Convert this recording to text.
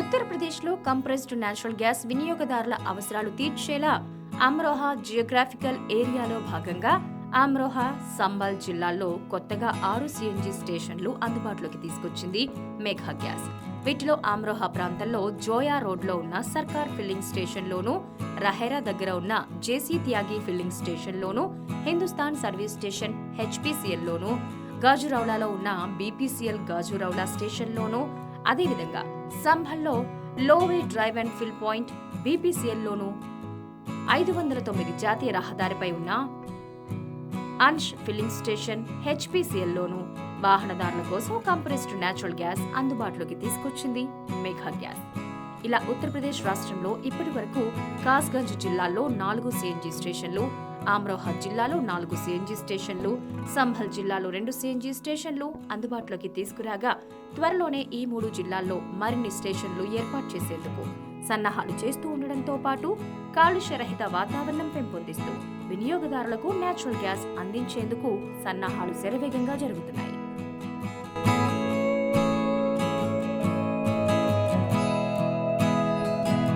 ఉత్తరప్రదేశ్లో compressed natural gas వినియోగదారుల అవసరాలు తీర్చేలా అమ్రోహా జియోగ్రాఫికల్ ఏరియాలో భాగంగా అమ్రోహా సంబల్ జిల్లాల్లో కొత్తగా ఆరు సిఎన్జి స్టేషన్లు అందుబాటులోకి తీసుకొచ్చింది మేఘా గ్యాస్. వీటిలో అమ్రోహా ప్రాంతంలో జోయా రోడ్లో ఉన్న సర్కార్ ఫిల్లింగ్ స్టేషన్లోను రహెరా దగ్గర ఉన్న జేసీ త్యాగి ఫిల్లింగ్ స్టేషన్లోను హిందుస్థాన్ సర్వీస్ స్టేషన్ హెచ్పిసిఎల్లోనూ గాజురౌలాలో ఉన్న బీపీసీఎల్ గాజురౌలా స్టేషన్లోను అదేవిధంగా సంభల్లో లోవే డ్రైవ్ అండ్ ఫిల్ పాయింట్ బీపీసీఎల్లోను ఐదు వందల తొమ్మిది జాతీయ రహదారిపై ఉన్న అన్ష్ ఫిల్లింగ్ స్టేషన్ హెచ్పిసిఎల్లోను వాహనదారుల కోసం కంప్రెస్డ్ నేచురల్ గ్యాస్ అందుబాటులోకి తీసుకొచ్చింది మేఘా గ్యాస్. ఇలా ఉత్తరప్రదేశ్ రాష్ట్రంలో ఇప్పటి వరకు కాస్గంజ్ జిల్లాలో నాలుగు సిఎన్జి స్టేషన్లు ఆమ్రోహా జిల్లాలో నాలుగు సిఎన్జి స్టేషన్లు సంభల్ జిల్లాలో రెండు సిఎన్జి స్టేషన్లు అందుబాటులోకి తీసుకురాగా త్వరలోనే ఈ మూడు జిల్లాల్లో మరిన్ని స్టేషన్లు ఏర్పాటు చేసేందుకు సన్నాహాలు చేస్తూ ఉండడంతో పాటు కాలుష్యరహిత వాతావరణం పెంపొందిస్తూ వినియోగదారులకు నేచురల్ గ్యాస్ అందించేందుకు సన్నాహాలు శరవేగంగా జరుగుతున్నాయి.